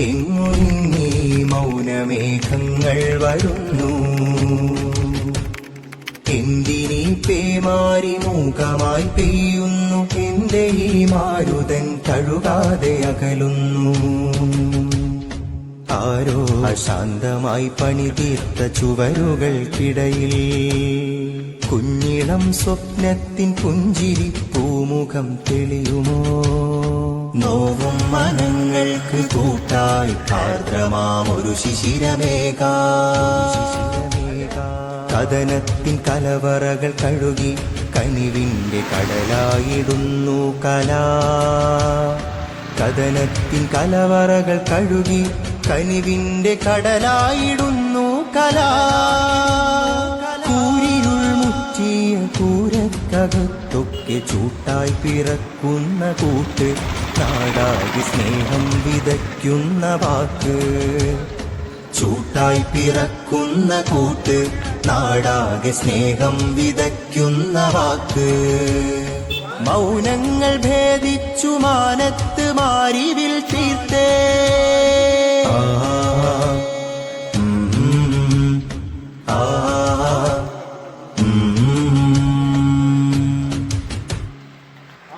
എങ്ങുന്നീ മൗനമേഘങ്ങൾ വരുന്നു. എന്തിനീ പേമാരി മൂകമായി പെയ്യുന്നു? എന്റെ ഈ മാരുതൻ കഴുകാതെ അകലുന്നു. ആരോ അശാന്തമായി പണിതീർത്ത ചുവരുകൾക്കിടയിൽ കുഞ്ഞിളം സ്വപ്നത്തിൻ പുഞ്ചിരി പൂമുഖം തെളിയുമോ? ആർദ്രമാമൊരു ശിശിരമേക. കഥനത്തിൻ കലവറകൾ കഴുകി കനിവിന്റെ കടലായിടുന്നു കല. കഥനത്തിൻ കലവറകൾ കഴുകി കനിവിന്റെ കടലായിടുന്നു കല. കൂരിയുൾ മുറ്റിയ കൂരക്കകത്തൊക്കെ ചൂട്ടായി പിറക്കുന്ന കൂട്ട് നാടാകി സ്നേഹം വിതയ്ക്കുന്ന വാക്ക്. ചൂട്ടായി പിറക്കുന്ന കൂട്ട് നാടാകെ സ്നേഹം വിതയ്ക്കുന്ന വാക്ക്. മൗനങ്ങൾ ഭേദിച്ചു മാനത്ത് മാരിവിൽ തീർത്തേ.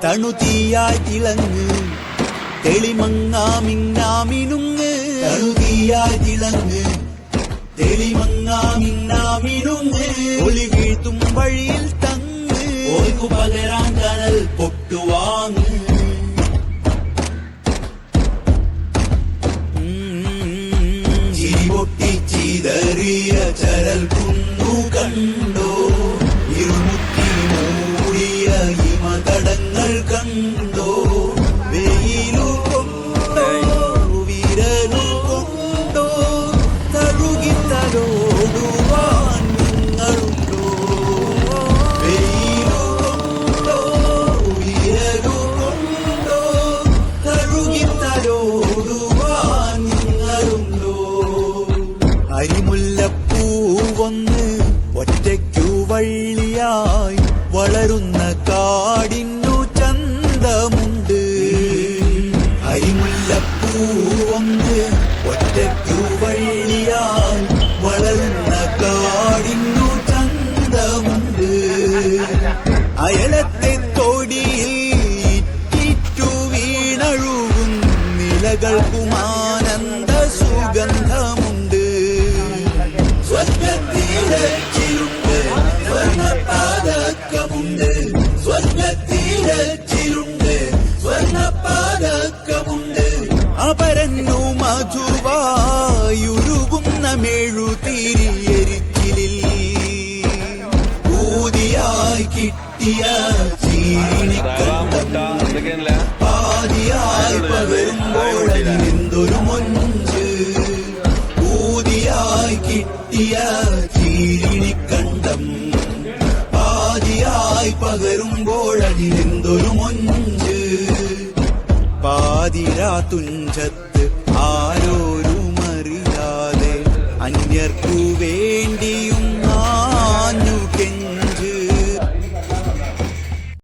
തണുതീയായി തിളങ്ങ്. തെളിമങ്ങാമിന്നാമിനുങ്ങ്. തണുതീയായി തിളങ്ങ്. തെളിമങ്ങാമിന്നാമിനുങ്ങ്. ഒളി വീഴ്ത്തും വഴിയിൽ തങ്ങ്. ഓർക്കു പകരാൻ അരിമുല്ലപ്പൂവൊന്ന് ഒറ്റയ്ക്കു വള്ളിയായി വളരുന്ന കാടിന്നു ചന്തമുണ്ട്. അരിമുല്ലപ്പൂവൊന്ന് ഒറ്റയ്ക്കു വള്ളിയായി വളരുന്ന കാടിന്നു ചന്തമുണ്ട്. അയലത്തെ തൊടിയിൽ ഇറ്റിറ്റു വീണഴുകും നിലകൾക്കും ആനന്ദ സുഗന്ധമുണ്ട് സ്വർഗത്തിരച്ചിലുണ്ട് സ്വർണപാതക്കമുണ്ട് സ്വർഗത്തിരച്ചിലുണ്ട് സ്വർണപാതക്കമുണ്ട് അപരന്നു കിട്ടിയ ചീണിക്കണ്ടം കിട്ടിയ ചീരിണിക്കണ്ടം പാതിയായി പകരുമ്പോൾ മൊഞ്ച്. പാതിരാ തുഞ്ചത്ത് ആരോരുമറിയാതെ അന്യർക്കു വേണ്ടിയും